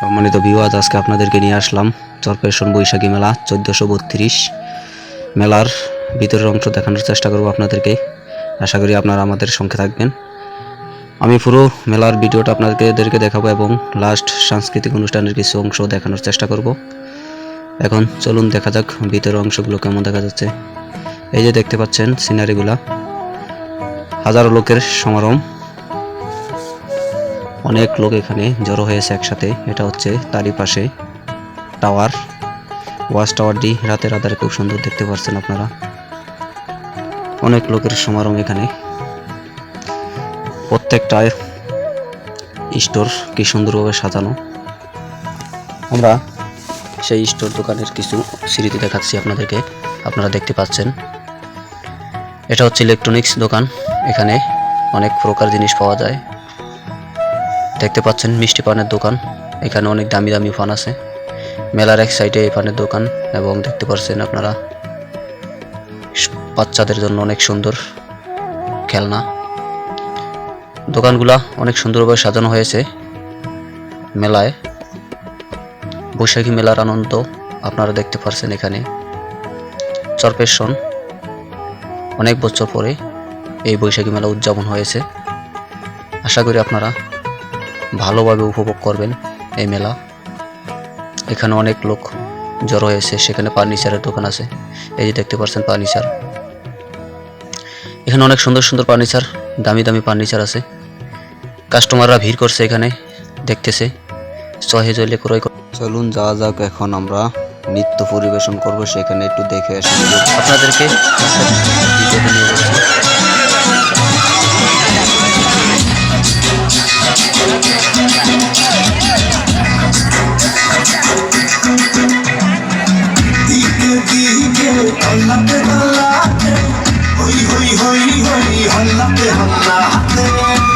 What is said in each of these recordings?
সম্মানিত বিওয়াজ আজকে আপনাদেরকে নিয়ে আসলাম চরপেশন বৈশাখী মেলা, চোদ্দোশো বত্রিশ। মেলার ভিতরের অংশ দেখানোর চেষ্টা করব আপনাদেরকে। আশা করি আপনারা আমাদের সঙ্গে থাকবেন। আমি পুরো মেলার ভিডিওটা আপনাদেরকে দেখাবো এবং লাস্ট সাংস্কৃতিক অনুষ্ঠানের কিছু অংশ দেখানোর চেষ্টা করব। এখন চলুন দেখা যাক ভিতরের অংশগুলো কেমন দেখা যাচ্ছে। এই যে দেখতে পাচ্ছেন সিনারিগুলা হাজারো লোকের সমারোহ। অনেক লোক এখানে জড়ো হয়েছে একসাথে। এটা হচ্ছে তারই পাশে টাওয়ার। ওয়াচ টাওয়ারটি রাতের আধারে খুব সুন্দর দেখতে পাচ্ছেন আপনারা। অনেক লোকের সমারোহ এখানে। প্রত্যেকটা স্টোর কি সুন্দরভাবে সাজানো। আমরা সেই স্টোর দোকানের কিছু স্মৃতি দেখাচ্ছি আপনাদেরকে। আপনারা দেখতে পাচ্ছেন। এটা হচ্ছে ইলেকট্রনিক্স দোকান। এখানে অনেক প্রকার জিনিস পাওয়া যায়। দেখতে পাচ্ছেন মিষ্টি পানের দোকান। এখানে অনেক দামি দামি পান আছে। মেলার এক সাইডে এই পানের দোকান এবং দেখতে পাচ্ছেন আপনারা বাচ্চাদের জন্য অনেক সুন্দর খেলনা। দোকানগুলা অনেক সুন্দরভাবে সাজানো হয়েছে মেলায়। বৈশাখী মেলার আনন্দ আপনারা দেখতে পাচ্ছেন এখানে। চরপেশন অনেক বছর পরে এই বৈশাখী মেলা উদযাপন হয়েছে। আশা করি আপনারা ভালোভাবে উপভোগ করবেন এই মেলা। এখানে অনেক লোক জড়ো হয়েছে সেখানে ফার্নিচারের দোকান আছে। এই যে দেখতে পাচ্ছেন ফার্নিচার। এখানে অনেক সুন্দর সুন্দর ফার্নিচার দামি দামি ফার্নিচার আছে। কাস্টমাররা ভিড় করছে এখানে দেখতেছে। সহেজলে ক্রয় কর- চলুন যাওয়া যাক এখন আমরা নৃত্য পরিবেশন করব সেখানে একটু দেখে আসি। আপনাদেরকে হই হই হই হল্লাতে হল্লা নাচা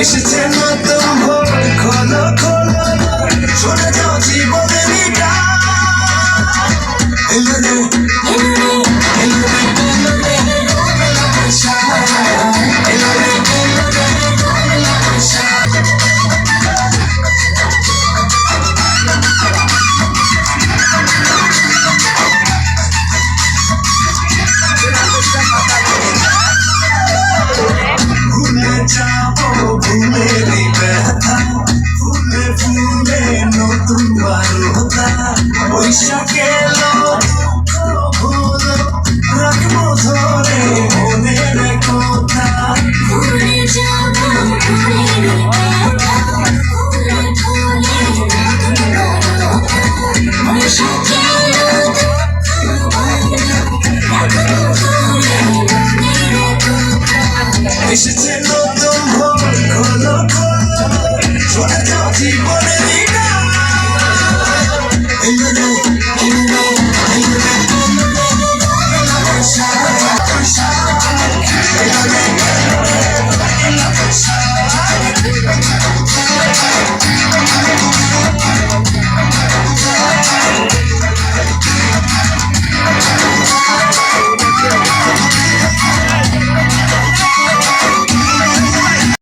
এসেছে এলো দুঃখ ভুলো রাখব ধরে মনের কথা ভুলে যাব বারোটা বৈশাখের দুঃখ ভালো রাখব ধরে মনের কথা এসেছে